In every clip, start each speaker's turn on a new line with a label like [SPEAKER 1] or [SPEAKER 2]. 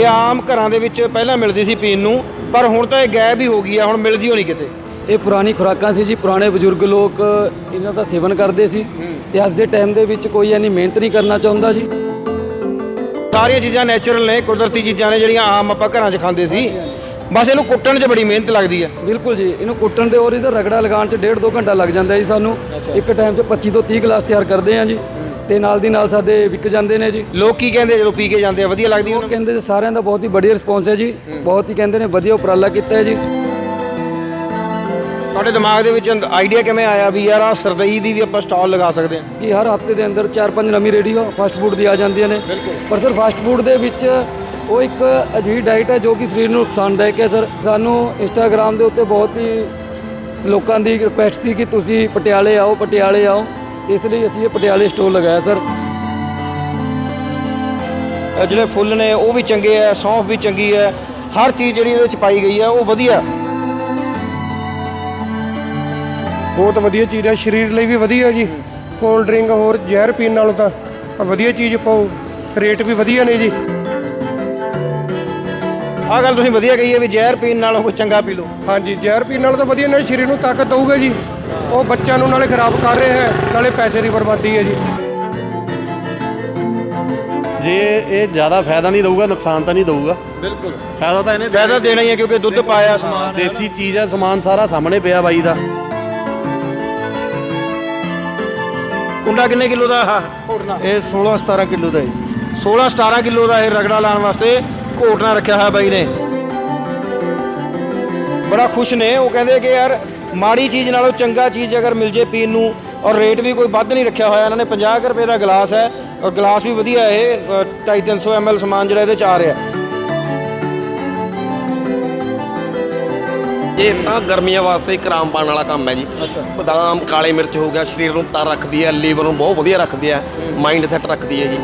[SPEAKER 1] ਇਹ ਆਮ ਘਰਾਂ ਦੇ ਵਿੱਚ ਪਹਿਲਾਂ ਮਿਲਦੀ ਸੀ ਪੀਣ ਨੂੰ ਪਰ ਹੁਣ ਤਾਂ ਇਹ ਗਾਇਬ ਹੀ ਹੋ ਗਈ ਆ ਹੁਣ ਮਿਲਦੀ ਹੋਣੀ ਕਿਤੇ।
[SPEAKER 2] ਇਹ ਪੁਰਾਣੀ ਖੁਰਾਕਾਂ ਸੀ ਜੀ ਪੁਰਾਣੇ ਬਜ਼ੁਰਗ ਲੋਕ ਇਹਨਾਂ ਦਾ ਸੇਵਨ ਕਰਦੇ ਸੀ ਤੇ ਅੱਜ ਦੇ ਟਾਈਮ ਦੇ ਵਿੱਚ ਕੋਈ ਇੰਨੀ ਮਿਹਨਤ ਨਹੀਂ ਕਰਨਾ ਚਾਹੁੰਦਾ ਜੀ।
[SPEAKER 1] ਸਾਰੀਆਂ ਚੀਜ਼ਾਂ ਨੇਚਰਲ ਨੇ ਕੁਦਰਤੀ ਚੀਜ਼ਾਂ ਨੇ ਜਿਹੜੀਆਂ ਆਮ ਆਪਾਂ ਘਰਾਂ 'ਚ ਖਾਂਦੇ ਸੀ। ਬਸ ਇਹਨੂੰ ਕੁੱਟਣ 'ਚ ਬੜੀ ਮਿਹਨਤ ਲੱਗਦੀ ਹੈ
[SPEAKER 2] ਬਿਲਕੁਲ ਜੀ ਇਹਨੂੰ ਕੁੱਟਣ ਦੇ ਔਰ ਇਹਦਾ ਰਗੜਾ ਲਗਾਉਣ 'ਚ ਡੇਢ ਦੋ ਘੰਟਾ ਲੱਗ ਜਾਂਦਾ ਜੀ ਸਾਨੂੰ। ਇੱਕ ਟਾਈਮ 'ਚ 25 ਤੋਂ 30 ਗਲਾਸ ਤਿਆਰ ਕਰਦੇ ਹਾਂ ਜੀ। ਤੇ ਨਾਲ ਦੀ ਨਾਲ ਸਾਡੇ ਵਿਕ ਜਾਂਦੇ ਨੇ ਜੀ।
[SPEAKER 1] ਲੋਕ ਕੀ ਕਹਿੰਦੇ ਜਦੋਂ ਪੀ ਕੇ ਜਾਂਦੇ ਆ? ਵਧੀਆ ਲੱਗਦੀ
[SPEAKER 2] ਉਹ
[SPEAKER 1] ਉਹਨਾਂ ਨੂੰ
[SPEAKER 2] ਕਹਿੰਦੇ ਜੀ ਸਾਰਿਆਂ ਦਾ ਬਹੁਤ ਹੀ ਵਧੀਆ ਰਿਸਪੌਂਸ ਹੈ ਜੀ। ਬਹੁਤ ਹੀ ਕਹਿੰਦੇ ਨੇ ਵਧੀਆ ਉਪਰਾਲਾ ਕੀਤਾ ਹੈ ਜੀ।
[SPEAKER 1] ਤੁਹਾਡੇ ਦਿਮਾਗ ਦੇ ਵਿੱਚ ਆਈਡੀਆ ਕਿਵੇਂ ਆਇਆ ਵੀ ਯਾਰ ਆ ਸਰਦਈ ਦੀ ਵੀ ਆਪਾਂ ਸਟਾਲ ਲਗਾ ਸਕਦੇ ਹਾਂ?
[SPEAKER 2] ਕਿ ਹਰ ਹਫ਼ਤੇ ਦੇ ਅੰਦਰ 4-5 ਨਵੀਂ ਰੇੜੀ ਫਾਸਟ ਫੂਡ ਦੀ ਆ ਜਾਂਦੀਆਂ ਨੇ। ਪਰ ਸਰ ਫਾਸਟ ਫੂਡ ਦੇ ਵਿੱਚ ਉਹ ਇੱਕ ਅਜਿਹੀ ਡਾਈਟ ਹੈ ਜੋ ਕਿ ਸਰੀਰ ਨੂੰ ਨੁਕਸਾਨਦਾਇਕ ਹੈ ਸਰ। ਸਾਨੂੰ ਇੰਸਟਾਗ੍ਰam ਦੇ ਉੱਤੇ ਬਹੁਤ ਹੀ ਲੋਕਾਂ ਦੀ ਰਿਕੁਐਸਟ ਸੀ ਕਿ ਤੁਸੀਂ ਪਟਿਆਲੇ ਆਓ ਪਟਿਆਲੇ ਆਓ। ਇਸ ਲਈ ਅਸੀਂ ਇਹ ਪਟਿਆਲੇ ਸਟੋਰ ਲਗਾਇਆ ਸਰ
[SPEAKER 1] ਜਿਹੜੇ ਫੁੱਲ ਨੇ ਉਹ ਵੀ ਚੰਗੇ ਆ ਸੌਂਫ ਵੀ ਚੰਗੀ ਹੈ ਹਰ ਚੀਜ਼ ਜਿਹੜੀ ਇਹਦੇ ਵਿੱਚ ਪਾਈ ਗਈ ਹੈ ਉਹ ਵਧੀਆ।
[SPEAKER 3] ਬਹੁਤ ਵਧੀਆ ਚੀਜ਼ ਹੈ ਸਰੀਰ ਲਈ ਵੀ ਵਧੀਆ ਜੀ। ਕੋਲਡ ਡਰਿੰਕ ਹੋਰ ਜ਼ਹਿਰ ਪੀਣ ਨਾਲੋਂ ਤਾਂ ਆਹ ਵਧੀਆ ਚੀਜ਼ ਪਾਓ ਰੇਟ ਵੀ ਵਧੀਆ ਨੇ ਜੀ।
[SPEAKER 1] ਆਹ ਗੱਲ ਤੁਸੀਂ ਵਧੀਆ ਕਹੀ ਹੈ ਵੀ ਜ਼ਹਿਰ ਪੀਣ ਨਾਲੋਂ ਕੋਈ ਚੰਗਾ ਪੀ ਲਓ।
[SPEAKER 3] ਹਾਂਜੀ ਜ਼ਹਿਰ ਪੀਣ ਨਾਲੋਂ ਤਾਂ ਵਧੀਆ ਨਾਲੇ ਸਰੀਰ ਨੂੰ ਤਾਕਤ ਦਊਗਾ ਜੀ। ਉਹ ਬੱਚਿਆਂ ਨੂੰ ਨਾਲੇ ਖਰਾਬ ਕਰ ਰਿਹਾ ਹੈ ਨਾਲੇ ਪੈਸੇ ਦੀ ਬਰਬਾਦੀ ਹੈ ਜੀ।
[SPEAKER 4] ਜੇ ਇਹ ਜ਼ਿਆਦਾ ਫਾਇਦਾ ਨਹੀਂ ਦਊਗਾ ਨੁਕਸਾਨ ਤਾਂ ਨਹੀਂ ਦਊਗਾ।
[SPEAKER 1] ਬਿਲਕੁਲ।
[SPEAKER 4] ਫਾਇਦਾ ਤਾਂ ਇਹਨੇ
[SPEAKER 1] ਫਾਇਦਾ ਦੇਣਾ ਹੀ ਹੈ ਕਿਉਂਕਿ ਦੁੱਧ ਪਾਇਆ ਸਮਾਨ
[SPEAKER 4] ਦੇਸੀ ਚੀਜ਼ ਆ ਸਮਾਨ ਸਾਰਾ ਸਾਹਮਣੇ ਪਿਆ ਬਾਈ ਦਾ।
[SPEAKER 1] ਕੁੰਡਾ ਕਿੰਨੇ ਕਿਲੋ ਦਾ ਆਹ? ਘੋਟਣਾ
[SPEAKER 5] ਇਹ 16 17 ਕਿਲੋ ਦਾ ਹੈ
[SPEAKER 1] 16 17 ਕਿਲੋ ਦਾ ਇਹ ਰਗੜਾ ਲਾਉਣ ਵਾਸਤੇ ਘੋਟਣਾ ਰੱਖਿਆ ਹੋਇਆ ਬਾਈ ਨੇ। ਬੜਾ ਖੁਸ਼ ਨੇ ਉਹ ਕਹਿੰਦੇ ਕਿ ਯਾਰ ਮਾੜੀ ਚੀਜ਼ ਨਾਲੋਂ ਚੰਗਾ ਚੀਜ਼ ਅਗਰ ਮਿਲ ਜੇ ਪੀਣ ਨੂੰ ਔਰ ਰੇਟ ਵੀ ਕੋਈ ਵੱਧ ਨਹੀਂ ਰੱਖਿਆ ਹੋਇਆ ਇਹਨਾਂ ਨੇ 50 ਕੁ ਰੁਪਏ ਦਾ ਗਲਾਸ ਹੈ ਔਰ ਗਲਾਸ ਵੀ ਵਧੀਆ ਇਹ 250 ml ਸਮਾਨ ਜਿਹੜਾ ਇਹਦੇ ਚ ਆ ਰਿਹਾ।
[SPEAKER 6] ਇਹ ਤਾਂ ਗਰਮੀਆਂ ਵਾਸਤੇ ਇੱਕ ਆਰਾਮ ਪਾਉਣ ਵਾਲਾ ਕੰਮ ਹੈ ਜੀ। ਬਦਾਮ ਕਾਲੇ ਮਿਰਚ ਹੋ ਗਿਆ ਸਰੀਰ ਨੂੰ ਤਰ ਰੱਖਦੀ ਹੈ ਲੀਵਰ ਨੂੰ ਬਹੁਤ ਵਧੀਆ ਰੱਖਦੀ ਹੈ ਮਾਈਂਡ ਸੈੱਟ ਰੱਖਦੀ ਹੈ ਜੀ।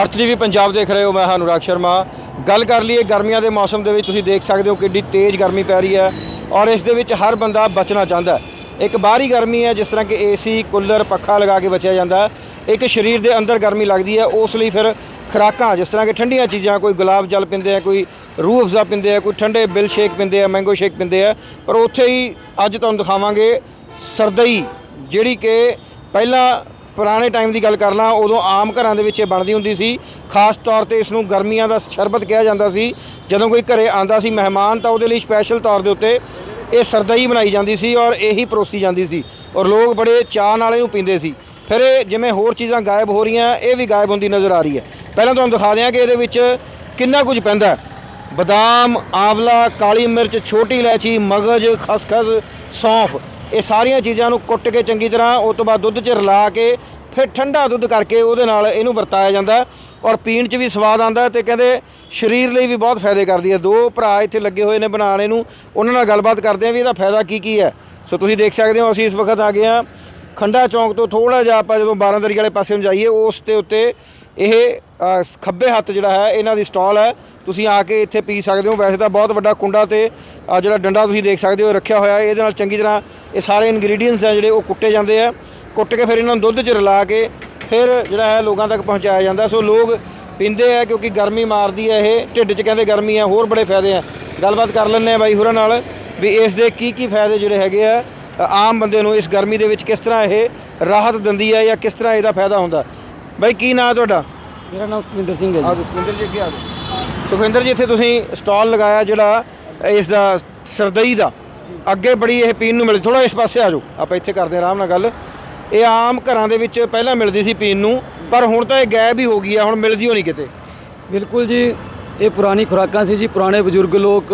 [SPEAKER 1] ਅਰਥ ਟੀਵੀ ਪੰਜਾਬ ਦੇਖ ਰਹੇ ਹੋ ਮੈਂ ਹਾਂ ਅਨੁਰਾਗ ਸ਼ਰਮਾ। ਗੱਲ ਕਰ ਲਈਏ ਗਰਮੀਆਂ ਦੇ ਮੌਸਮ ਦੇ ਵਿੱਚ, ਤੁਸੀਂ ਦੇਖ ਸਕਦੇ ਹੋ ਕਿੰਨੀ ਤੇਜ਼ ਗਰਮੀ ਪੈ ਰਹੀ ਹੈ ਔਰ ਇਸ ਦੇ ਵਿੱਚ ਹਰ ਬੰਦਾ ਬਚਣਾ ਚਾਹੁੰਦਾ ਇੱਕ ਬਾਹਰੀ ਗਰਮੀ ਹੈ, ਜਿਸ ਤਰ੍ਹਾਂ ਕਿ ਏਸੀ ਕੂਲਰ, ਪੱਖਾ ਲਗਾ ਕੇ ਬਚਿਆ ਜਾਂਦਾ ਇੱਕ ਸਰੀਰ ਦੇ ਅੰਦਰ ਗਰਮੀ ਲੱਗਦੀ ਹੈ, ਉਸ ਲਈ ਫਿਰ ਖੁਰਾਕਾਂ, ਜਿਸ ਤਰ੍ਹਾਂ ਕਿ ਠੰਡੀਆਂ ਚੀਜ਼ਾਂ, ਕੋਈ ਗੁਲਾਬ ਜਲ ਪੀਂਦੇ ਆ, ਕੋਈ ਰੂਹ ਅਫਜ਼ਾ ਪੀਂਦੇ ਆ, ਕੋਈ ਠੰਡੇ ਬਿਲ ਸ਼ੇਕ ਪੀਂਦੇ ਆ, ਮੈਂਗੋ ਸ਼ੇਕ ਪੀਂਦੇ ਆ, ਪਰ ਉੱਥੇ ਹੀ ਅੱਜ ਤੁਹਾਨੂੰ ਦਿਖਾਵਾਂਗੇ ਸਰਦਈ, ਜਿਹੜੀ ਕਿ ਪਹਿਲਾਂ ਪੁਰਾਣੇ ਟਾਈਮ ਦੀ ਗੱਲ ਕਰ ਲਾਂ, ਉਦੋਂ ਆਮ ਘਰਾਂ ਦੇ ਵਿੱਚ ਇਹ ਬਣਦੀ ਹੁੰਦੀ ਸੀ। ਖਾਸ ਤੌਰ ਤੇ ਇਸ ਨੂੰ ਗਰਮੀਆਂ ਦਾ ਸ਼ਰਬਤ ਕਿਹਾ ਜਾਂਦਾ ਸੀ। ਜਦੋਂ ਕੋਈ ਘਰੇ ਆਂਦਾ ਸੀ ਮਹਿਮਾਨ, ਤਾਂ ਉਹਦੇ ਲਈ ਸਪੈਸ਼ਲ ਤੌਰ ਦੇ ਉੱਤੇ ਇਹ ਸਰਦਈ ਬਣਾਈ ਜਾਂਦੀ ਸੀ ਔਰ ਇਹੀ ਪਰੋਸੀ ਜਾਂਦੀ ਸੀ। ਔਰ ਲੋਕ ਬੜੇ ਚਾਅ ਨਾਲ ਇਹਨੂੰ ਪੀਂਦੇ ਸੀ। ਫਿਰ ਇਹ ਜਿਵੇਂ ਹੋਰ ਚੀਜ਼ਾਂ ਗਾਇਬ ਹੋ ਰਹੀਆਂ, ਇਹ ਵੀ ਗਾਇਬ ਹੁੰਦੀ ਨਜ਼ਰ ਆ ਰਹੀ ਹੈ। ਪਹਿਲਾਂ ਤੁਹਾਨੂੰ ਦਿਖਾ ਦਿਆਂ ਕਿ ਇਹਦੇ ਵਿੱਚ ਕਿੰਨਾ ਕੁਝ ਪੈਂਦਾ ਬਦਾਮ, ਆਵਲਾ, ਕਾਲੀ ਮਿਰਚ, ਛੋਟੀ ਇਲਾਇਚੀ, ਮਗਜ, ਖਸਖਸ, ਸੌਂਫ। ਇਹ ਸਾਰੀਆਂ ਚੀਜ਼ਾਂ ਨੂੰ ਕੁੱਟ ਕੇ ਚੰਗੀ ਤਰ੍ਹਾਂ ਉਸ ਤੋਂ ਬਾਅਦ ਦੁੱਧ 'ਚ ਰਲਾ ਕੇ ਫਿਰ ਠੰਡਾ ਦੁੱਧ ਕਰਕੇ ਉਹਦੇ ਨਾਲ ਇਹਨੂੰ ਵਰਤਾਇਆ ਜਾਂਦਾ ਔਰ ਪੀਣ 'ਚ ਵੀ ਸਵਾਦ ਆਉਂਦਾ ਹੈ ਤੇ ਕਹਿੰਦੇ ਸਰੀਰ ਲਈ ਵੀ ਬਹੁਤ ਫਾਇਦੇ ਕਰਦੀ ਹੈ। ਦੋ ਭਰਾ ਇੱਥੇ ਲੱਗੇ ਹੋਏ ਨੇ ਬਣਾਉਣ ਇਹਨੂੰ, ਉਹਨਾਂ ਨਾਲ ਗੱਲਬਾਤ ਕਰਦੇ ਆ ਵੀ ਇਹਦਾ ਫਾਇਦਾ ਕੀ ਕੀ ਹੈ। ਸੋ ਤੁਸੀਂ ਦੇਖ ਸਕਦੇ ਹੋ ਅਸੀਂ ਇਸ ਵਕਤ ਆ ਗਏ ਹਾਂ ਖੰਡਾ ਚੌਂਕ ਤੋਂ ਥੋੜਾ ਜਿਹਾ ਆਪਾਂ ਜਦੋਂ ਬਾਰਾਂਦਰੀ ਵਾਲੇ ਪਾਸੇ ਨੂੰ ਜਾਈਏ, ਉਸ ਦੇ ਉੱਤੇ ਇਹ ਅ, ਖੱਬੇ ਹੱਥ ਜਿਹੜਾ ਹੈ ਇਹਨਾਂ ਦੀ ਸਟਾਲ ਹੈ। ਤੁਸੀਂ ਆ ਕੇ ਇੱਥੇ ਪੀ ਸਕਦੇ ਹੋ। ਵੈਸੇ ਤਾਂ ਬਹੁਤ ਵੱਡਾ ਕੁੰਡਾ ਤੇ ਅ, ਜਿਹੜਾ ਡੰਡਾ ਤੁਸੀਂ ਦੇਖ ਸਕਦੇ ਹੋ ਰੱਖਿਆ ਹੋਇਆ ਹੈ। ਇਹਦੇ ਨਾਲ ਚੰਗੀ ਤਰ੍ਹਾਂ ਇਹ ਸਾਰੇ ਇਨਗਰੀਡੀਅੰਟਸ ਆ ਜਿਹੜੇ ਉਹ ਕੁੱਟੇ ਜਾਂਦੇ ਆ ਕੁੱਟ ਕੇ ਫਿਰ ਇਹਨਾਂ ਨੂੰ ਦੁੱਧ 'ਚ ਰਲਾ ਕੇ ਫਿਰ ਜਿਹੜਾ ਹੈ ਲੋਕਾਂ ਤੱਕ ਪਹੁੰਚਾਇਆ ਜਾਂਦਾ। ਸੋ ਲੋਕ ਪੀਂਦੇ ਆ ਕਿਉਂਕਿ ਗਰਮੀ ਮਾਰਦੀ ਹੈ ਇਹ। ਢਿੱਡ 'ਚ ਕਹਿੰਦੇ ਗਰਮੀ ਆ ਹੋਰ ਬੜੇ ਫਾਇਦੇ ਆ ਗੱਲਬਾਤ ਕਰ ਲੈਂਦੇ ਆ ਬਾਈ ਹੋਰਾਂ ਨਾਲ ਵੀ ਇਸ ਦੇ ਕੀ ਕੀ ਫਾਇਦੇ ਜਿਹੜੇ ਹੈਗੇ ਆ ਅ, ਆਮ ਬੰਦੇ ਨੂੰ ਇਸ ਗਰਮੀ ਦੇ ਵਿੱਚ ਕਿਸ ਤਰ੍ਹਾਂ ਇਹ ਰਾਹਤ ਦਿੰਦੀ ਹੈ ਜਾਂ ਕਿਸ ਤਰ੍ਹਾਂ ਇਹਦਾ ਫਾਇਦਾ ਹੁੰਦਾ। ਬਾਈ ਕੀ ਨਾਂ ਤੁਹਾਡਾ?
[SPEAKER 2] ਮੇਰਾ ਨਾਮ ਸਤਵਿੰਦਰ ਸਿੰਘ ਹੈ ਜੀ।
[SPEAKER 1] ਸੁਖਿੰਦਰ ਜੀ ਅੱਗੇ ਆ ਸੁਖਿੰਦਰ ਜੀ ਇੱਥੇ ਤੁਸੀਂ ਸਟਾਲ ਲਗਾਇਆ ਜਿਹੜਾ ਇਸ ਦਾ ਸਰਦਈ ਦਾ। ਅੱਗੇ ਬੜੀ ਇਹ ਪੀਣ ਨੂੰ ਮਿਲਦੀ ਥੋੜਾ ਇਸ ਪਾਸੇ ਆ ਜਾਓ। ਆਪਾਂ ਇੱਥੇ ਕਰਦੇ ਹਾਂ ਆਰਾਮ ਨਾਲ ਗੱਲ। ਇਹ ਆਮ ਘਰਾਂ ਦੇ ਵਿੱਚ ਪਹਿਲਾਂ ਮਿਲਦੀ ਸੀ ਪੀਣ ਨੂੰ ਪਰ ਹੁਣ ਤਾਂ ਇਹ ਗਾਇਬ ਹੀ ਹੋ ਗਈ ਆ ਹੁਣ ਮਿਲਦੀ ਹੋਣੀ ਕਿਤੇ।
[SPEAKER 2] ਬਿਲਕੁਲ ਜੀ ਇਹ ਪੁਰਾਣੀ ਖੁਰਾਕਾਂ ਸੀ ਜੀ ਪੁਰਾਣੇ ਬਜ਼ੁਰਗ ਲੋਕ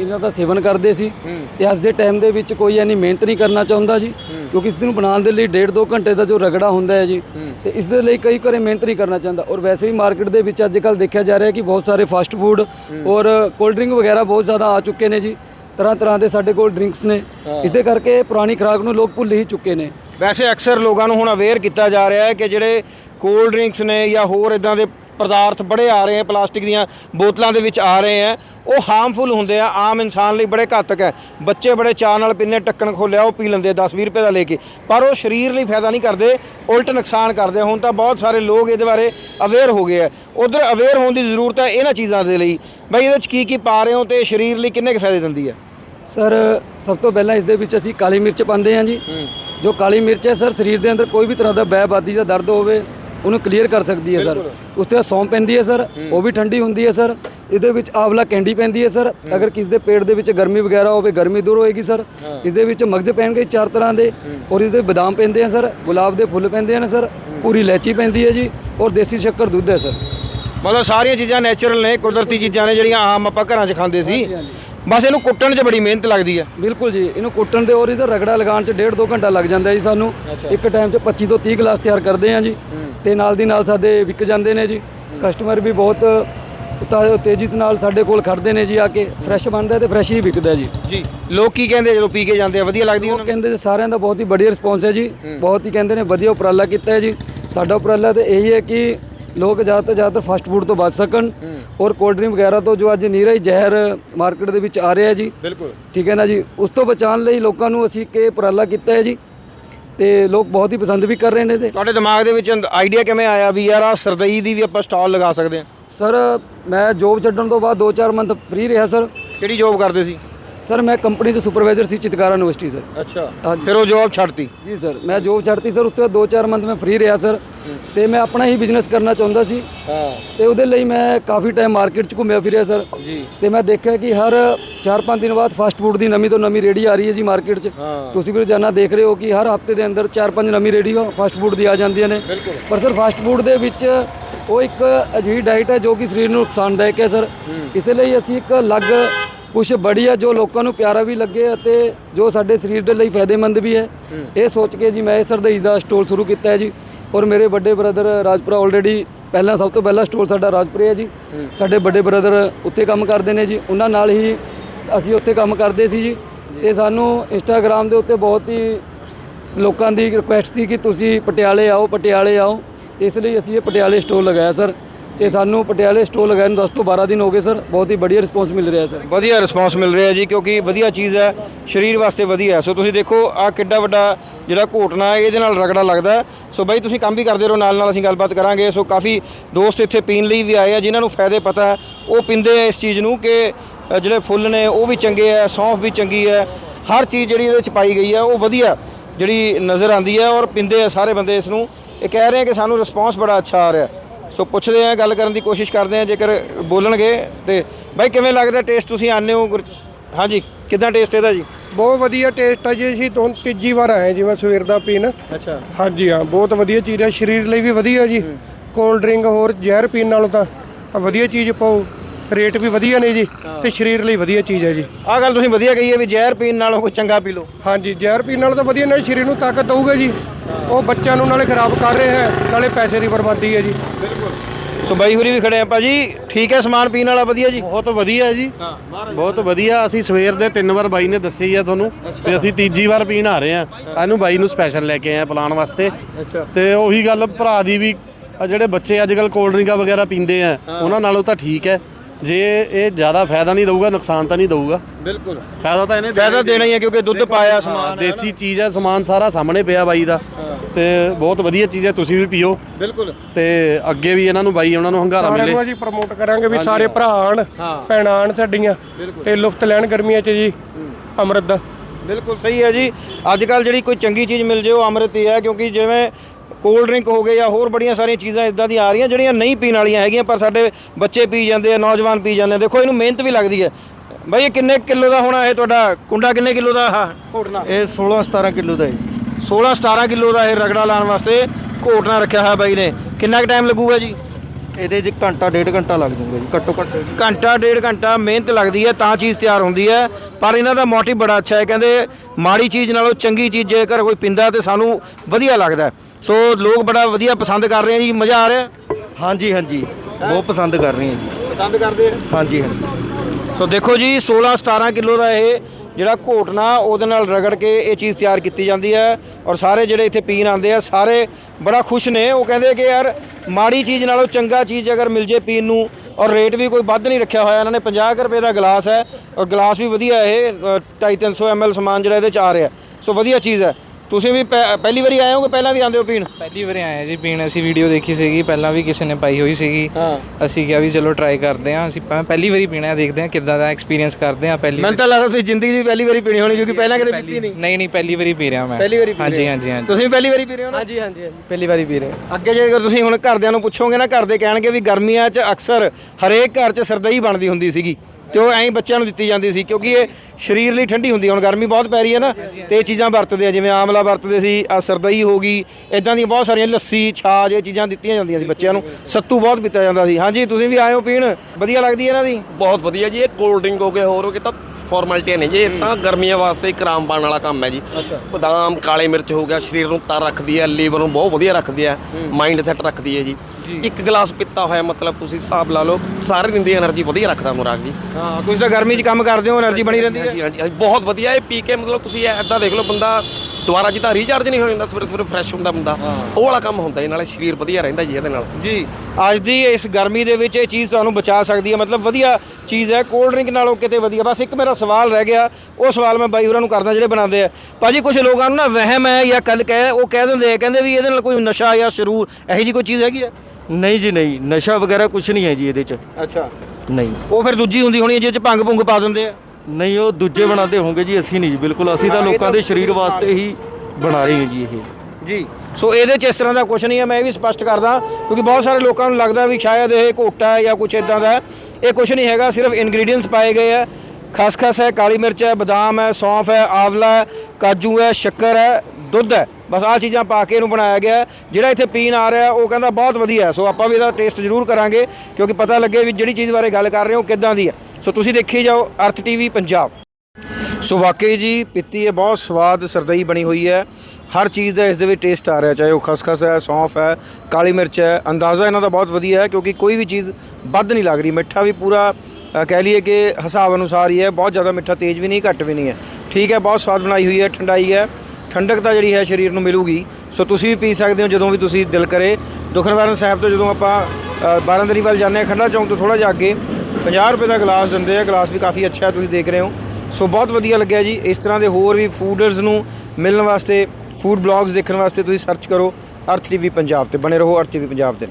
[SPEAKER 2] ਇਹਨਾਂ ਦਾ ਸੇਵਨ ਕਰਦੇ ਸੀ ਤੇ ਅੱਜ ਦੇ ਟਾਈਮ ਦੇ ਵਿੱਚ ਕੋਈ ਇੰਨੀ ਮਿਹਨਤ ਨਹੀਂ ਕਰਨਾ ਚਾਹੁੰਦਾ ਜੀ ਕਿਉਂਕਿ ਇਸ ਨੂੰ ਬਣਾਉਣ ਦੇ ਲਈ ਡੇਢ ਦੋ ਘੰਟੇ ਦਾ ਜੋ ਰਗੜਾ ਹੁੰਦਾ ਹੈ ਜੀ ਤੇ ਇਸ ਦੇ ਲਈ ਕਈ ਘਰੇ ਮਿਹਨਤ ਨਹੀਂ ਕਰਨਾ ਚਾਹੁੰਦਾ। ਔਰ ਵੈਸੇ ਵੀ ਮਾਰਕੀਟ ਦੇ ਵਿੱਚ ਅੱਜ ਕੱਲ ਦੇਖਿਆ ਜਾ ਰਿਹਾ ਕਿ ਬਹੁਤ ਸਾਰੇ ਫਾਸਟ ਫੂਡ ਔਰ ਕੋਲਡ ਡਰਿੰਕ ਵਗੈਰਾ ਬਹੁਤ ਜ਼ਿਆਦਾ ਆ ਚੁੱਕੇ ਨੇ ਜੀ ਤਰ੍ਹਾਂ ਤਰ੍ਹਾਂ ਦੇ ਸਾਡੇ ਕੋਲ ਡਰਿੰਕਸ ਨੇ। ਇਸ ਦੇ ਕਰਕੇ ਪੁਰਾਣੀ ਖੁਰਾਕ ਨੂੰ ਲੋਕ ਭੁੱਲ ਹੀ ਚੁੱਕੇ ਨੇ।
[SPEAKER 1] ਵੈਸੇ ਅਕਸਰ ਲੋਕਾਂ ਨੂੰ ਹੁਣ ਅਵੇਅਰ ਕੀਤਾ ਜਾ ਰਿਹਾ ਹੈ ਕਿ ਜਿਹੜੇ ਕੋਲਡ ਡਰਿੰਕਸ ਨੇ ਜਾਂ ਹੋਰ ਇਦਾਂ ਦੇ ਪਦਾਰਥ ਬੜੇ ਆ ਰਹੇ ਆ ਪਲਾਸਟਿਕ ਦੀਆਂ ਬੋਤਲਾਂ ਦੇ ਵਿੱਚ ਆ ਰਹੇ ਆ। ਉਹ ਹਾਰਮਫੁਲ ਹੁੰਦੇ ਆ ਆਮ ਇਨਸਾਨ ਲਈ ਬੜੇ ਘਾਤਕ ਹੈ। ਬੱਚੇ ਬੜੇ ਚਾਅ ਨਾਲ ਪੀਂਦੇ ਢੱਕਣ ਖੋਲਿਆ ਉਹ ਪੀ ਲੈਂਦੇ 10 20 ਰੁਪਏ ਦਾ ਲੈ ਕੇ। ਪਰ ਉਹ ਸਰੀਰ ਲਈ ਫਾਇਦਾ ਨਹੀਂ ਕਰਦੇ ਉਲਟ ਨੁਕਸਾਨ ਕਰਦੇ। ਹੁਣ ਤਾਂ ਬਹੁਤ ਸਾਰੇ ਲੋਕ ਇਹਦੇ ਬਾਰੇ ਅਵੇਅਰ ਹੋ ਗਏ ਆ। ਉਧਰ ਅਵੇਅਰ ਹੋਣ ਦੀ ਜ਼ਰੂਰਤ ਹੈ ਇਹਨਾਂ ਚੀਜ਼ਾਂ ਦੇ ਲਈ। ਬਈ ਇਹਦੇ ਵਿੱਚ ਕੀ ਕੀ ਪਾ ਰਹੇ ਹੋ ਤੇ ਸਰੀਰ ਲਈ ਕਿੰਨੇ ਕੁ ਫਾਇਦੇ ਦਿੰਦੀ ਹੈ?
[SPEAKER 2] ਸਰ ਸਭ ਤੋਂ ਪਹਿਲਾਂ ਇਸ ਦੇ ਵਿੱਚ ਅਸੀਂ ਕਾਲੀ ਮਿਰਚ ਪਾਉਂਦੇ ਹਾਂ ਜੀ। ਜੋ ਕਾਲੀ ਮਿਰਚ ਹੈ ਸਰ ਸਰੀਰ ਦੇ ਅੰਦਰ ਕੋਈ ਵੀ ਤਰ੍ਹਾਂ ਦਾ ਬੈਬਾਦੀ ਦਾ ਦਰਦ ਹੋਵੇ ਉਹਨੂੰ ਕਲੀਅਰ ਕਰ ਸਕਦੀ ਹੈ ਸਰ ਉਸ ਤੋਂ ਸੌਂਫ ਪੈਂਦੀ ਹੈ ਸਰ ਉਹ ਵੀ ਠੰਡੀ ਹੁੰਦੀ ਹੈ ਸਰ ਇਹਦੇ ਵਿੱਚ ਆਵਲਾ ਕੈਂਡੀ ਪੈਂਦੀ ਹੈ ਸਰ ਅਗਰ ਕਿਸੇ ਦੇ ਪੇਟ ਦੇ ਵਿੱਚ ਗਰਮੀ ਵਗੈਰਾ ਹੋਵੇ ਗਰਮੀ ਦੂਰ ਹੋਏਗੀ ਸਰ ਇਸ ਦੇ ਵਿੱਚ ਮਗਜ਼ ਪੈਣਗੇ ਚਾਰ ਤਰ੍ਹਾਂ ਦੇ। ਔਰ ਇਹਦੇ ਬਦਾਮ ਪੈਂਦੇ ਆ ਸਰ ਗੁਲਾਬ ਦੇ ਫੁੱਲ ਪੈਂਦੇ ਹਨ ਸਰ ਪੂਰੀ ਇਲਾਇਚੀ ਪੈਂਦੀ ਹੈ ਜੀ। ਔਰ ਦੇਸੀ ਸ਼ੱਕਰ ਦੁੱਧ ਹੈ ਸਰ
[SPEAKER 1] ਮਤਲਬ ਸਾਰੀਆਂ ਚੀਜ਼ਾਂ ਨੇਚਰਲ ਨੇ ਕੁਦਰਤੀ ਚੀਜ਼ਾਂ ਨੇ ਜਿਹੜੀਆਂ ਆਮ ਆਪਾਂ ਘਰਾਂ 'ਚ ਖਾਂਦੇ ਸੀ। ਬਸ ਇਹਨੂੰ ਕੁੱਟਣ 'ਚ ਬੜੀ ਮਿਹਨਤ ਲੱਗਦੀ ਹੈ।
[SPEAKER 2] ਬਿਲਕੁਲ ਜੀ। ਇਹਨੂੰ ਕੁੱਟਣ ਦੇ ਔਰ ਇਹਦਾ ਰਗੜਾ ਲਗਾਉਣ ਚ ਡੇਢ ਦੋ ਘੰਟਾ ਲੱਗ ਜਾਂਦਾ ਜੀ ਸਾਨੂੰ। ਇੱਕ ਟਾਈਮ 'ਚ 25 ਤੋਂ 30 ਗਲਾਸ ਤਿਆਰ ਕਰਦੇ ਹਾਂ ਜੀ। ਤੇ ਨਾਲ ਦੀ ਨਾਲ ਸਾਡੇ ਵਿਕ ਜਾਂਦੇ ਨੇ ਜੀ। ਕਸਟਮਰ ਵੀ ਬਹੁਤ ਤਾ- ਤੇਜ਼ੀ ਦੇ ਨਾਲ ਸਾਡੇ ਕੋਲ ਖੜਦੇ ਨੇ ਜੀ ਆ ਕੇ। ਫਰੈਸ਼ ਬਣਦਾ ਤੇ ਫਰੈਸ਼ ਹੀ ਵਿਕਦਾ ਜੀ।
[SPEAKER 1] ਜੀ ਲੋਕ ਕੀ ਕਹਿੰਦੇ ਆ ਜਦੋਂ ਪੀ ਕੇ ਜਾਂਦੇ ਆ? ਵਧੀਆ ਲੱਗਦੀ
[SPEAKER 2] ਉਹ
[SPEAKER 1] ਉਹਨਾਂ ਨੂੰ?
[SPEAKER 2] ਕਹਿੰਦੇ ਜੀ ਸਾਰਿਆਂ ਦਾ ਬਹੁਤ ਹੀ ਵਧੀਆ ਰਿਸਪੌਂਸ ਹੈ ਜੀ। ਬਹੁਤ ਹੀ ਕਹਿੰਦੇ ਨੇ ਵਧੀਆ ਉਪਰਾਲਾ ਕੀਤਾ ਹੈ ਜੀ। ਸਾਡਾ ਉਪਰਾਲਾ ਤੇ ਇਹੀ ਹੈ ਕਿ ਲੋਕ ਜ਼ਿਆਦਾ ਤੋਂ ਜ਼ਿਆਦਾ ਫਾਸਟ ਫੂਡ ਤੋਂ ਬਚ ਸਕਣ। ਔਰ ਕੋਲਡ ਡਰਿੰਕ ਵਗੈਰਾ ਤੋਂ ਜੋ ਅੱਜ ਨੀਰਾ ਹੀ ਜ਼ਹਿਰ ਮਾਰਕੀਟ ਦੇ ਵਿੱਚ ਆ ਰਿਹਾ ਜੀ।
[SPEAKER 1] ਬਿਲਕੁਲ।
[SPEAKER 2] ਠੀਕ ਹੈ ਨਾ ਜੀ? ਉਸ ਤੋਂ ਬਚਾਉਣ ਲਈ ਲੋਕਾਂ ਨੂੰ ਅਸੀਂ ਇੱਕ ਇਹ ਉਪਰਾਲਾ ਕੀਤਾ ਹੈ ਜੀ। ਤੇ ਲੋਕ ਬਹੁਤ ਹੀ ਪਸੰਦ ਵੀ ਕਰ ਰਹੇ ਨੇ ਤੇ
[SPEAKER 1] ਤੁਹਾਡੇ ਦਿਮਾਗ ਦੇ ਵਿੱਚ ਆਈਡੀਆ ਕਿਵੇਂ ਆਇਆ ਵੀ ਯਾਰ ਆ ਸਰਦਈ ਦੀ ਵੀ ਆਪਾਂ ਸਟਾਲ ਲਗਾ ਸਕਦੇ ਹਾਂ?
[SPEAKER 2] ਸਰ ਮੈਂ ਜੋਬ ਛੱਡਣ ਤੋਂ ਬਾਅਦ 2-4 ਮੰਥ ਫ੍ਰੀ ਰਿਹਾ ਸਰ
[SPEAKER 1] ਕਿਹੜੀ ਜੋਬ ਕਰਦੇ ਸੀ?
[SPEAKER 2] ਸਰ ਮੈਂ ਕੰਪਨੀ 'ਚ ਸੁਪਰਵਾਈਜ਼ਰ ਸੀ ਚਿਤਕਾਰਾ ਯੂਨੀਵਰਸਿਟੀ ਸਰ
[SPEAKER 1] ਅੱਛਾ। ਫਿਰ ਉਹ ਜੋਬ ਛੱਡਤੀ?
[SPEAKER 2] ਜੀ ਸਰ ਮੈਂ ਜੋਬ ਛੱਡਤੀ ਸਰ ਉਸ ਤੋਂ ਬਾਅਦ 2-4 ਮੰਥ ਮੈਂ ਫ੍ਰੀ ਰਿਹਾ ਸਰ। ਤੇ ਮੈਂ ਆਪਣਾ ਹੀ ਬਿਜ਼ਨਸ ਕਰਨਾ ਚਾਹੁੰਦਾ ਸੀ।
[SPEAKER 1] ਹਾਂ।
[SPEAKER 2] ਤੇ ਉਹਦੇ ਲਈ ਮੈਂ ਕਾਫੀ ਟਾਈਮ ਮਾਰਕੀਟ 'ਚ ਘੁੰਮਿਆ ਫਿਰਿਆ ਸਰ।
[SPEAKER 1] ਜੀ।
[SPEAKER 2] ਤੇ ਮੈਂ ਦੇਖਿਆ ਕਿ ਹਰ 4-5 ਦਿਨ ਬਾਅਦ ਫਾਸਟ ਫੂਡ ਦੀ ਨਵੀਂ ਤੋਂ ਨਵੀਂ ਰੇੜੀ ਆ ਰਹੀ ਹੈ ਜੀ ਮਾਰਕੀਟ 'ਚ।
[SPEAKER 1] ਹਾਂ।
[SPEAKER 2] ਤੁਸੀਂ ਵੀ ਰੋਜ਼ਾਨਾ ਦੇਖ ਰਹੇ ਹੋ ਕਿ ਹਰ ਹਫ਼ਤੇ ਦੇ ਅੰਦਰ 4-5 ਨਵੀਂ ਰੇੜੀ ਫਾਸਟ ਫੂਡ ਦੀ ਆ ਜਾਂਦੀਆਂ ਨੇ। ਪਰ ਸਰ ਫਾਸਟ ਫੂਡ ਦੇ ਵਿੱਚ ਉਹ ਇੱਕ ਅਜਿਹੀ ਡਾਈਟ ਹੈ ਜੋ ਕਿ ਸਰੀਰ ਨੂੰ ਨੁਕਸਾਨਦਾਇਕ ਹੈ ਸਰ। ਇਸੇ ਲਈ ਅਸੀਂ ਇੱਕ ਅਲੱਗ ਕੁਝ ਬੜੀਆ ਜੋ ਲੋਕਾਂ ਨੂੰ ਪਿਆਰਾ ਵੀ ਲੱਗੇ ਅਤੇ ਜੋ ਸਾਡੇ ਸਰੀਰ ਦੇ ਲਈ ਫਾਇਦੇਮੰਦ ਵੀ ਹੈ। ਇਹ ਸੋਚ ਕੇ ਜੀ ਮੈਂ ਇਹ ਸਰਦਈ ਦਾ ਸਟੋਲ ਸ਼ੁਰੂ ਕੀਤਾ ਹੈ ਜੀ। ਔਰ ਮੇਰੇ ਵੱਡੇ ਬ੍ਰਦਰ ਰਾਜਪੁਰਾ ਆਲਰੇਡੀ ਪਹਿਲਾਂ ਸਭ ਤੋਂ ਪਹਿਲਾ ਸਟੋਰ ਸਾਡਾ ਰਾਜਪੁਰੇ ਹੈ ਜੀ। ਸਾਡੇ ਵੱਡੇ ਬ੍ਰਦਰ ਉੱਥੇ ਕੰਮ ਕਰਦੇ ਨੇ ਜੀ। ਉਹਨਾਂ ਨਾਲ ਹੀ ਅਸੀਂ ਉੱਥੇ ਕੰਮ ਕਰਦੇ ਸੀ ਜੀ। ਤੇ ਸਾਨੂੰ ਇੰਸਟਾਗ੍ਰam ਦੇ ਉੱਤੇ ਬਹੁਤ ਹੀ ਲੋਕਾਂ ਦੀ ਰਿਕੁਐਸਟ ਸੀ ਕਿ ਤੁਸੀਂ ਪਟਿਆਲੇ ਆਓ ਪਟਿਆਲੇ ਆਓ। ਇਸ ਲਈ ਅਸੀਂ ਇਹ ਪਟਿਆਲੇ ਸਟੋਰ ਲਗਾਇਆ, ਸਰ। ਤੇ ਸਾਨੂੰ ਪਟਿਆਲੇ ਸਟੋਰ ਲਗਾਏ ਨੂੰ 10 ਤੋਂ 12 ਦਿਨ ਹੋ ਗਏ ਸਰ। ਬਹੁਤ ਹੀ ਵਧੀਆ ਰਿਸਪੌਂਸ ਮਿਲ ਰਿਹਾ ਸਰ।
[SPEAKER 1] ਵਧੀਆ ਰਿਸਪੌਂਸ ਮਿਲ ਰਿਹਾ ਜੀ, ਕਿਉਂਕਿ ਵਧੀਆ ਚੀਜ਼ ਹੈ, ਸਰੀਰ ਵਾਸਤੇ ਵਧੀਆ ਸੋ ਤੁਸੀਂ ਦੇਖੋ ਆ ਕਿੱਡਾ ਵੱਡਾ ਜਿਹੜਾ ਘੋਟਣਾ ਹੈ, ਇਹਦੇ ਨਾਲ ਰਗੜਾ ਲੱਗਦਾ ਸੋ ਬਾਈ, ਤੁਸੀਂ ਕੰਮ ਵੀ ਕਰਦੇ ਰਹੋ ਨਾਲ ਨਾਲ ਅਸੀਂ ਗੱਲਬਾਤ ਕਰਾਂਗੇ। ਸੋ ਕਾਫੀ ਦੋਸਤ ਇੱਥੇ ਪੀਣ ਲਈ ਵੀ ਆਏ ਆ, ਜਿਨ੍ਹਾਂ ਨੂੰ ਫਾਇਦੇ ਪਤਾ ਹੈ। ਉਹ ਪਿੰਦੇ ਆ ਇਸ ਚੀਜ਼ ਨੂੰ ਕਿ ਜਿਹੜੇ ਫੁੱਲ ਨੇ, ਉਹ ਵੀ ਚੰਗੇ ਆ ਸੌਂਫ ਵੀ ਚੰਗੀ ਹੈ। ਹਰ ਚੀਜ਼ ਜਿਹੜੀ ਇਹਦੇ ਵਿੱਚ ਪਾਈ ਗਈ ਹੈ, ਉਹ ਵਧੀਆ ਜਿਹੜੀ ਨਜ਼ਰ ਆਉਂਦੀ ਹੈ ਔਰ ਪਿੰਦੇ ਆ ਸਾਰੇ ਬੰਦੇ ਇਸ ਨੂੰ। ਇਹ ਕਹਿ ਰਹੇ ਆ ਕਿ ਸਾਨੂੰ ਰਿਸਪੌਂਸ ਬੜਾ ਅੱਛਾ ਆ ਰਿਹਾ। ਸੋ ਪੁੱਛਦੇ ਆ ਗੱਲ ਕਰਨ ਦੀ ਕੋਸ਼ਿਸ਼ ਕਰਦੇ ਆ ਜੇਕਰ ਬੋਲਣਗੇ ਤੇ ਬਾਈ ਕਿਵੇਂ ਲੱਗਦਾ ਟੇਸਟ ਤੁਸੀਂ ਆਨੇ ਹੋ ਹਾਂਜੀ ਕਿਦਾਂ ਟੇਸਟ ਇਹਦਾ ਜੀ?
[SPEAKER 3] ਬਹੁਤ ਵਧੀਆ ਟੇਸਟ ਹੈ ਜੀ ਅਸੀਂ ਤੋਂ ਤੀਜੀ ਵਾਰ ਆਏ ਜੀ ਮੈਂ ਸਵੇਰ ਦਾ ਪੀਣ।
[SPEAKER 1] ਅੱਛਾ।
[SPEAKER 3] ਹਾਂਜੀ ਹਾਂ ਬਹੁਤ ਵਧੀਆ ਚੀਜ਼ ਹੈ ਸਰੀਰ ਲਈ ਵੀ ਵਧੀਆ ਜੀ। ਕੋਲਡ ਡਰਿੰਕ ਹੋਰ ਜ਼ਹਿਰ ਪੀਣ ਨਾਲੋਂ ਤਾਂ ਆਹ ਵਧੀਆ ਚੀਜ਼ ਪਾਓ ਰੇਟ ਵੀ ਵਧੀਆ ਨੇ ਜੀ ਤੇ ਸਰੀਰ ਲਈ ਵਧੀਆ ਚੀਜ਼ ਹੈ ਜੀ।
[SPEAKER 1] ਆਹ ਗੱਲ ਤੁਸੀਂ ਵਧੀਆ ਕਹੀ ਹੈ ਵੀ ਜ਼ਹਿਰ ਪੀਣ ਨਾਲੋਂ ਕੋਈ ਚੰਗਾ ਪੀ ਲਓ।
[SPEAKER 3] ਹਾਂਜੀ ਜ਼ਹਿਰ ਪੀਣ ਨਾਲੋਂ ਤਾਂ ਵਧੀਆ ਨਾਲੇ ਸਰੀਰ ਨੂੰ ਤਾਕਤ ਦਊਗਾ ਜੀ। ਉਹ ਬੱਚਿਆਂ ਨੂੰ ਨਾਲੇ ਖਰਾਬ ਕਰ ਰਿਹਾ ਹੈ ਨਾਲੇ ਪੈਸੇ ਦੀ ਬਰਬਾਦੀ ਹੈ ਜੀ।
[SPEAKER 1] ਸੋ ਬਾਈ ਹੋਰੀ ਵੀ ਖੜੇ ਆ। ਭਾਜੀ ਠੀਕ ਹੈ ਸਮਾਨ ਪੀਣ ਵਾਲਾ ਵਧੀਆ ਜੀ?
[SPEAKER 4] ਬਹੁਤ ਵਧੀਆ ਜੀ। ਬਹੁਤ ਵਧੀਆ ਅਸੀਂ ਸਵੇਰ ਦੇ ਤਿੰਨ ਵਾਰ ਬਾਈ ਨੇ ਦੱਸਿਆ ਹੀ ਆ ਤੁਹਾਨੂੰ ਵੀ ਅਸੀਂ ਤੀਜੀ ਵਾਰ ਪੀਣ ਆ ਰਹੇ ਆ ਇਹਨੂੰ ਬਾਈ ਨੂੰ ਸਪੈਸ਼ਲ ਲੈ ਕੇ ਆਏ ਆ ਪਿਲਾਉਣ ਵਾਸਤੇ। ਤੇ ਉਹੀ ਗੱਲ ਭਰਾ ਦੀ ਵੀ ਜਿਹੜੇ ਬੱਚੇ ਅੱਜ ਕੱਲ ਕੋਲਡ ਡਰਿੰਕਾਂ ਵਗੈਰਾ ਪੀਂਦੇ ਆ ਉਹਨਾਂ ਨਾਲੋਂ ਤਾਂ ਠੀਕ ਹੈ। ਜੇ ਇਹ ਜ਼ਿਆਦਾ ਫਾਇਦਾ ਨਹੀਂ ਦਊਗਾ ਨੁਕਸਾਨ ਤਾਂ ਨਹੀਂ ਦਊਗਾ।
[SPEAKER 1] ਬਿਲਕੁਲ।
[SPEAKER 4] ਫਾਇਦਾ ਤਾਂ ਇਹਨੇ
[SPEAKER 1] ਫਾਇਦਾ ਦੇਣਾ ਹੀ ਹੈ। ਕਿਉਂਕਿ ਦੁੱਧ ਪਾਇਆ ਸਮਾਨ
[SPEAKER 4] ਦੇਸੀ ਚੀਜ਼ ਹੈ ਸਮਾਨ ਸਾਰਾ ਸਾਹਮਣੇ ਪਿਆ ਬਾਈ ਦਾ। ਤੇ ਬਹੁਤ ਵਧੀਆ ਚੀਜ਼ ਹੈ ਤੁਸੀਂ ਵੀ ਪੀਓ।
[SPEAKER 1] ਬਿਲਕੁਲ।
[SPEAKER 4] ਤੇ ਅੱਗੇ ਵੀ ਇਹਨਾਂ ਨੂੰ ਬਾਈ ਉਹਨਾਂ ਨੂੰ ਹੰਗਾਰਾ
[SPEAKER 3] ਸਾਰਿਆਂ
[SPEAKER 4] ਮਿਲੇ।
[SPEAKER 3] ਨੂੰ ਅਸੀਂ ਪ੍ਰਮੋਟ ਕਰਾਂਗੇ ਵੀ ਸਾਰੇ ਭਰਾ ਆਣ ਭੈਣਾਂ ਆਣ ਸਾਡੀਆਂ ਤੇ ਲੁਫਤ ਲੈਣ ਗਰਮੀਆਂ 'ਚ ਜੀ ਅੰਮ੍ਰਿਤ ਦਾ।
[SPEAKER 1] ਬਿਲਕੁਲ ਸਹੀ ਹੈ ਜੀ। ਅੱਜ ਕੱਲ ਜਿਹੜੀ ਕੋਈ ਚੰਗੀ ਚੀਜ਼ ਮਿਲ ਜੇ ਉਹ ਅੰਮ੍ਰਿਤ ਹੀ ਹੈ ਕਿਉਂਕਿ ਜਿਵੇਂ ਕੋਲਡ ਡਰਿੰਕ ਹੋ ਗਏ ਜਾਂ ਹੋਰ ਬੜੀਆਂ ਸਾਰੀਆਂ ਚੀਜ਼ਾਂ ਇਦਾਂ ਦੀਆਂ ਆ ਰਹੀਆਂ ਜਿਹੜੀਆਂ ਨਹੀਂ ਪੀਣ ਵਾਲੀਆਂ ਹੈਗੀਆਂ ਪਰ ਸਾਡੇ ਬੱਚੇ ਪੀ ਜਾਂਦੇ ਆ ਨੌਜਵਾਨ ਪੀ ਜਾਂਦੇ ਆ। ਦੇਖੋ ਇਹਨੂੰ ਮਿਹਨਤ ਵੀ ਲੱਗਦੀ ਹੈ। ਬਾਈ ਇਹ ਕਿੰਨੇ ਕਿਲੋ ਦਾ ਹੋਣਾ ਇਹ ਤੁਹਾਡਾ ਕੁੰਡਾ ਕਿੰਨੇ ਕਿਲੋ ਦਾ ਆਹ ਘੋਟਣਾ?
[SPEAKER 5] ਇਹ 16 17 ਕਿਲੋ ਦਾ ਹੈ।
[SPEAKER 1] 16 17 ਕਿਲੋ ਦਾ ਇਹ ਰਗੜਾ ਲਾਉਣ ਵਾਸਤੇ ਘੋਟਣਾ ਰੱਖਿਆ ਹੋਇਆ ਬਾਈ ਨੇ। ਕਿੰਨਾ ਕੁ ਟਾਈਮ ਲੱਗੂਗਾ ਜੀ?
[SPEAKER 5] ਇਹਦੇ 'ਚ ਘੰਟਾ ਡੇਢ ਘੰਟਾ ਲੱਗ ਜਾਊਗਾ ਜੀ ਘੱਟੋ ਘੱਟ
[SPEAKER 1] ਘੰਟਾ। ਡੇਢ ਘੰਟਾ ਮਿਹਨਤ ਲੱਗਦੀ ਹੈ ਤਾਂ ਚੀਜ਼ ਤਿਆਰ ਹੁੰਦੀ ਹੈ। ਪਰ ਇਹਨਾਂ ਦਾ ਮੋਟਿਵ ਬੜਾ ਅੱਛਾ ਹੈ ਕਹਿੰਦੇ ਮਾੜੀ ਚੀਜ਼ ਨਾਲੋਂ ਚੰਗੀ ਚੀਜ਼ ਜੇਕਰ ਕੋਈ ਪਿੰਦਾ ਤੇ ਸਾਨੂੰ ਵਧੀਆ ਲੱਗਦਾ। ਸੋ ਲੋਕ ਬੜਾ ਵਧੀਆ ਪਸੰਦ ਕਰ ਰਹੇ ਆ ਜੀ ਮਜ਼ਾ ਆ ਰਿਹਾ?
[SPEAKER 5] ਹਾਂਜੀ ਹਾਂਜੀ ਬਹੁਤ ਪਸੰਦ ਕਰ ਰਹੀ ਹਾਂ ਜੀ।
[SPEAKER 1] ਪਸੰਦ ਕਰਦੇ ਆ?
[SPEAKER 5] ਹਾਂਜੀ ਹਾਂਜੀ।
[SPEAKER 1] ਸੋ ਦੇਖੋ ਜੀ 16 17 ਕਿਲੋ ਦਾ ਇਹ ਜਿਹੜਾ ਘੋਟਣਾ, ਉਹਦੇ ਨਾਲ ਰਗੜ ਕੇ ਇਹ ਚੀਜ਼ ਤਿਆਰ ਕੀਤੀ ਜਾਂਦੀ ਹੈ ਔਰ ਸਾਰੇ ਜਿਹੜੇ ਇੱਥੇ ਪੀਣ ਆਉਂਦੇ ਆ, ਸਾਰੇ ਬੜਾ ਖੁਸ਼ ਨੇ। ਉਹ ਕਹਿੰਦੇ ਕਿ ਯਾਰ ਮਾੜੀ ਚੀਜ਼ ਨਾਲੋਂ ਚੰਗਾ ਚੀਜ਼ ਅਗਰ ਮਿਲ ਜੇ ਪੀਣ ਨੂੰ ਔਰ ਰੇਟ ਵੀ ਕੋਈ ਵੱਧ ਨਹੀਂ ਰੱਖਿਆ ਹੋਇਆ, ਇਹਨਾਂ ਨੇ 50 ਕੁ ਰੁਪਏ ਦਾ ਗਲਾਸ ਹੈ ਔਰ ਗਲਾਸ ਵੀ ਵਧੀਆ ਇਹ 250 ml ਸਮਾਨ ਜਿਹੜਾ ਇਹਦੇ ਚ ਆ ਰਿਹਾ। ਸੋ ਵਧੀਆ ਚੀਜ਼ ਹੈ। ਤੁਸੀਂ ਵੀ ਪਹਿ- ਪਹਿਲੀ ਵਾਰੀ ਆਏ ਹੋ ਕਿ ਪਹਿਲਾਂ ਵੀ ਆਉਂਦੇ ਹੋ ਪੀਣ?
[SPEAKER 7] ਪਹਿਲੀ ਵਾਰ ਆਏ ਜੀ ਪੀਣ। ਅਸੀਂ ਵੀਡੀਓ ਦੇਖੀ ਸੀਗੀ ਪਹਿਲਾਂ ਵੀ ਕਿਸੇ ਨੇ ਪਾਈ ਹੋਈ ਸੀਗੀ। ਅਸੀਂ ਕਿਹਾ ਵੀ ਚਲੋ ਟਰਾਈ ਕਰਦੇ ਹਾਂ ਅਸੀਂ ਪ- ਪਹਿਲੀ ਵਾਰੀ ਪੀਣਾ ਹੈ, ਦੇਖਦੇ ਹਾਂ ਕਿੱਦਾਂ ਦਾ ਐਕਸਪੀਰੀਅੰਸ ਕਰਦੇ ਹਾਂ ਪਹਿਲੀ
[SPEAKER 1] ਮੈਨੂੰ ਤਾਂ ਲੱਗਦਾ ਤੁਸੀਂ ਜ਼ਿੰਦਗੀ 'ਚ ਪਹਿਲੀ ਵਾਰੀ ਪੀਣੀ ਹੋਣੀ ਕਿਉਂਕਿ ਪਹਿਲਾਂ ਕਦੇ ਪੀਤੀ ਨਹੀਂ।
[SPEAKER 7] ਨਹੀਂ ਨਹੀਂ ਪਹਿਲੀ ਵਾਰੀ ਪੀ ਰਿਹਾ ਮੈਂ।
[SPEAKER 1] ਪਹਿਲੀ ਵਾਰੀ ਪੀ ਰਹੇ
[SPEAKER 7] ਹਾਂਜੀ
[SPEAKER 1] ਹੋ।
[SPEAKER 7] ਹਾਂਜੀ ਹਾਂਜੀ।
[SPEAKER 1] ਤੁਸੀਂ ਵੀ ਪਹਿਲੀ ਵਾਰੀ ਪੀ ਰਹੇ ਹੋ ਨਾ?
[SPEAKER 2] ਹਾਂਜੀ ਹਾਂਜੀ ਪਹਿਲੀ ਵਾਰੀ ਪੀ ਰਹੇ
[SPEAKER 1] ਅੱਗੇ ਜੇ ਅਗਰ ਤੁਸੀਂ ਹੁਣ ਘਰਦਿਆਂ ਨੂੰ ਪੁੱਛੋਗੇ ਨਾ ਘਰ ਦੇ ਕਹਿਣਗੇ ਵੀ ਗਰਮੀਆਂ 'ਚ ਅਕਸਰ ਹਰੇਕ ਘਰ 'ਚ ਸਰਦਈ ਬਣਦੀ ਹੁੰਦੀ ਸੀਗੀ। ਤੇ ਉਹ ਐਂ ਬੱਚਿਆਂ ਨੂੰ ਦਿੱਤੀ ਜਾਂਦੀ ਸੀ, ਕਿਉਂਕਿ ਇਹ ਸਰੀਰ ਲਈ ਠੰਡੀ ਹੁੰਦੀ ਹੁਣ ਗਰਮੀ ਬਹੁਤ ਪੈ ਰਹੀ ਹੈ ਨਾ, ਤੇ ਇਹ ਚੀਜ਼ਾਂ ਵਰਤਦੇ ਆ, ਜਿਵੇਂ ਆਮਲਾ ਵਰਤਦੇ ਸੀ ਆ ਸਰਦਈ ਹੋ ਗਈ ਇਦਾਂ ਦੀਆਂ ਬਹੁਤ ਸਾਰੀਆਂ ਲੱਸੀ, ਛਾਜ, ਇਹ ਚੀਜ਼ਾਂ ਦਿੱਤੀਆਂ ਜਾਂਦੀਆਂ ਸੀ ਬੱਚਿਆਂ ਨੂੰ। ਸੱਤੂ ਬਹੁਤ ਪੀਤਾ ਜਾਂਦਾ ਸੀ। ਹਾਂਜੀ, ਤੁਸੀਂ ਵੀ ਆਏ ਹੋ ਪੀਣ? ਵਧੀਆ ਲੱਗਦੀ ਹੈ ਇਹਨਾਂ ਦੀ?
[SPEAKER 6] ਬਹੁਤ ਵਧੀਆ ਜੀ, ਇਹ ਕੋਲਡ ਡਰਿੰਕ ਹੋ ਗਏ ਹੋਰ ਹੋ ਗਏ ਤਾਂ ਫਾਰਮੈਲਿਟੀਆਂ ਨੇ ਜੀ ਇਹ ਤਾਂ ਗਰਮੀਆਂ ਵਾਸਤੇ ਇੱਕ ਆਰਾਮ ਪਾਣ ਵਾਲਾ ਕੰਮ ਹੈ ਜੀ। ਬਦਾਮ ਕਾਲੇ ਮਿਰਚ ਹੋ ਗਿਆ ਸਰੀਰ ਨੂੰ ਤਰ ਰੱਖਦੀ ਹੈ ਲੀਵਰ ਨੂੰ ਬਹੁਤ ਵਧੀਆ ਰੱਖਦੀ ਹੈ ਮਾਈਂਡ ਸੈਟ ਰੱਖਦੀ ਹੈ ਜੀ। ਇੱਕ ਗਲਾਸ ਪੀਤਾ ਹੋਇਆ ਮਤਲਬ ਤੁਸੀਂ ਹਿਸਾਬ ਲਾ ਲਓ ਸਾਰੇ ਦਿਨ ਦੀ એનર્ਜੀ ਵਧੀਆ ਰੱਖਦਾ ਮੁਰਾਗ ਜੀ।
[SPEAKER 1] ਹਾਂ ਤੁਸੀਂ ਤਾਂ ਗਰਮੀ 'ਚ ਕੰਮ ਕਰਦੇ ਹੋ એનર્ਜੀ ਬਣੀ ਰਹਿੰਦੀ ਹੈ।
[SPEAKER 6] ਜੀ ਹਾਂਜੀ ਬਹੁਤ ਵਧੀਆ ਇਹ ਪੀ ਕੇ ਮਤਲਬ ਤੁਸੀਂ ਐਦਾਂ ਦੇਖ ਲਓ ਬੰਦਾ ਦੁਬਾਰਾ ਜਿੱਦਾਂ ਰੀਚਾਰਜ ਨਹੀਂ ਹੋ ਜਾਂਦਾ ਸਵੇਰੇ ਸਵੇਰੇ ਫਰੈਸ਼ ਹੁੰਦਾ ਬੰਦਾ ਉਹ ਵਾਲਾ ਕੰਮ ਹੁੰਦਾ ਜੀ ਨਾਲੇ ਸਰੀਰ ਵਧੀਆ ਰਹਿੰਦਾ ਜੀ ਇਹਦੇ ਨਾਲ।
[SPEAKER 1] ਜੀ। ਅੱਜ ਦੀ ਇਸ ਗਰਮੀ ਦੇ ਵਿੱਚ ਇਹ ਚੀਜ਼ ਤੁਹਾਨੂੰ ਬਚਾ ਸਕਦੀ ਹੈ ਮਤਲਬ ਵਧੀਆ ਚੀਜ਼ ਹੈ ਕੋਲਡ ਡਰਿੰਕ ਨਾਲੋਂ ਕਿਤੇ ਵਧੀਆ। ਬਸ ਇੱਕ ਮੇਰਾ ਸਵਾਲ ਰਹਿ ਗਿਆ ਉਹ ਸਵਾਲ ਮੈਂ ਬਾਈ ਹੋਰਾਂ ਨੂੰ ਕਰਦਾ ਜਿਹੜੇ ਬਣਾਉਂਦੇ ਆ। ਭਾਜੀ ਕੁਝ ਲੋਕਾਂ ਨੂੰ ਨਾ ਵਹਿਮ ਹੈ ਜਾਂ ਕੱਲ ਕਹਿ ਉਹ ਕਹਿ ਦਿੰਦੇ ਆ ਕਹਿੰਦੇ ਵੀ ਇਹਦੇ ਨਾਲ ਕੋਈ ਨਸ਼ਾ ਜਾਂ ਸ਼ਰੂਰ ਇਹੋ ਜੀ ਕੋਈ ਚੀਜ਼ ਹੈਗੀ ਹੈ?
[SPEAKER 5] ਨਹੀਂ ਜੀ ਨਹੀਂ। ਨਸ਼ਾ ਵਗੈਰਾ ਕੁਝ ਨਹੀਂ ਹੈ ਜੀ ਇਹਦੇ ਚ।
[SPEAKER 1] ਅੱਛਾ।
[SPEAKER 5] ਨਹੀਂ।
[SPEAKER 1] ਉਹ ਫਿਰ ਦੂਜੀ ਹੁੰਦੀ ਹੋਣੀ ਹੈ ਜਿਹਦੇ ਚ ਭੰਗ ਭੁੰਗ ਪਾ ਦਿੰਦੇ ਆ।
[SPEAKER 5] ਨਹੀਂ ਉਹ ਦੂਜੇ ਬਣਾਉਂਦੇ ਹੋਣਗੇ ਜੀ ਅਸੀਂ ਨਹੀਂ ਜੀ ਬਿਲਕੁਲ। ਅਸੀਂ ਤਾਂ ਲੋਕਾਂ ਦੇ ਸਰੀਰ ਵਾਸਤੇ ਹੀ ਬਣਾ ਰਹੇ ਹਾਂ ਜੀ ਇਹ।
[SPEAKER 1] ਜੀ ਸੋ ਇਹਦੇ ਚ ਇਸ ਤਰ੍ਹਾਂ ਦਾ ਕੁਝ ਨਹੀਂ ਹੈ ਮੈਂ ਇਹ ਵੀ ਸਪਸ਼ਟ ਕਰਦਾ ਕਿਉਂਕਿ ਬਹੁਤ ਸਾਰੇ ਲੋਕਾਂ ਨੂੰ ਲੱਗਦਾ ਵੀ ਸ਼ਾਇਦ ਇਹ ਘੋਟਾ ਹੈ ਜਾਂ ਕੁਝ ਇਦਾਂ ਦਾ ਹੈ। ਇਹ ਕੁਝ ਨਹੀਂ ਹੈਗਾ ਸਿਰਫ ਇਨਗਰੀਡੀਅੰਟਸ ਪਾਏ ਗਏ ਆ ਖਸਖਸ ਹੈ ਕਾਲੀ ਮਿਰਚ ਹੈ ਬਦਾਮ ਹੈ ਸੌਂਫ ਹੈ ਆਵਲਾ ਹੈ ਕਾਜੂ ਹੈ ਸ਼ੱਕਰ ਹੈ ਦੁੱਧ ਹੈ। ਬਸ ਆਹ ਚੀਜ਼ਾਂ ਪਾ ਕੇ ਇਹਨੂੰ ਬਣਾਇਆ ਗਿਆ। ਜਿਹੜਾ ਇੱਥੇ ਪੀਣ ਆ ਰਿਹਾ ਉਹ ਕਹਿੰਦਾ ਬਹੁਤ ਵਧੀਆ। ਸੋ ਆਪਾਂ ਵੀ ਇਹਦਾ ਟੇਸਟ ਜ਼ਰੂਰ ਕਰਾਂਗੇ ਕਿਉਂਕਿ ਪਤਾ ਲੱਗੇ ਵੀ ਜਿਹੜੀ ਚੀਜ਼ ਬਾਰੇ ਗੱਲ ਕਰ ਰਹੇ ਹੋ ਕਿੱਦਾਂ ਦੀ ਹੈ। ਸੋ ਤੁਸੀਂ ਦੇਖੀ ਜਾਓ ਅਰਥ ਟੀਵੀ ਪੰਜਾਬ। ਸੋ ਵਾਕਈ ਜੀ ਪਿੱਤੀ ਇਹ ਬਹੁਤ ਸਵਾਦ ਸਰਦਈ ਬਣੀ ਹੋਈ ਹੈ। ਹਰ ਚੀਜ਼ ਦਾ ਇਸ ਦੇ ਵਿੱਚ ਟੇਸਟ ਆ ਰਿਹਾ ਚਾਹੇ ਉਹ ਖਸਖਸ ਹੈ ਸੌਂਫ ਹੈ ਕਾਲੀ ਮਿਰਚ ਹੈ ਅੰਦਾਜ਼ਾ ਇਹਨਾਂ ਦਾ ਬਹੁਤ ਵਧੀਆ ਹੈ ਕਿਉਂਕਿ ਕੋਈ ਵੀ ਚੀਜ਼ ਵੱਧ ਨਹੀਂ ਲੱਗ ਰਹੀ। ਮਿੱਠਾ ਵੀ ਪੂਰਾ ਕਹਿ ਲਈਏ ਕਿ ਹਿਸਾਬ ਅਨੁਸਾਰ ਹੀ ਹੈ ਬਹੁਤ ਜ਼ਿਆਦਾ ਮਿੱਠਾ ਤੇਜ਼ ਵੀ ਨਹੀਂ ਘੱਟ ਵੀ ਨਹੀਂ ਹੈ। ਠੀਕ ਹੈ ਬਹੁਤ ਸਵਾਦ ਬਣਾਈ ਹੋਈ ਹੈ ਠੰਡਾਈ ਹੈ ਠੰਡਕ ਤਾਂ ਜਿਹੜੀ ਹੈ ਸਰੀਰ ਨੂੰ ਮਿਲੂਗੀ। ਸੋ ਤੁਸੀਂ ਵੀ ਪੀ ਸਕਦੇ ਹੋ ਜਦੋਂ ਵੀ ਤੁਸੀਂ ਦਿਲ ਕਰੇ। ਦੁਖਨਿਵਾਰਨ ਸਾਹਿਬ ਤੋਂ ਜਦੋਂ ਆਪਾਂ ਅ, ਬਾਰਾਂਦਰੀ ਵੱਲ ਜਾਂਦੇ ਹਾਂ ਖੰਡਾ ਚੌਂਕ ਤੋਂ ਥੋੜਾ ਜਿਹਾ ਅੱਗੇ 50 ਰੁਪਏ ਦਾ ਗਲਾਸ ਦਿੰਦੇ ਆ, ਗਲਾਸ ਵੀ ਕਾਫੀ ਅੱਛਾ ਤੁਸੀਂ ਦੇਖ ਰਹੇ ਹੋ। ਸੋ ਬਹੁਤ ਵਧੀਆ ਲੱਗਿਆ ਜੀ। ਇਸ ਤਰ੍ਹਾਂ ਦੇ ਹੋਰ ਵੀ ਫੂਡਰਸ ਨੂੰ ਮਿਲਣ ਵਾਸਤੇ ਫੂਡ ਬਲੌਗਸ ਦੇਖਣ ਵਾਸਤੇ ਤੁਸੀਂ ਸਰਚ ਕਰੋ ਅਰਥ ਟੀਵੀ ਪੰਜਾਬ ਤੇ ਬਣੇ ਰਹੋ ਅਰਥ ਟੀਵੀ ਪੰਜਾਬ ਦੇ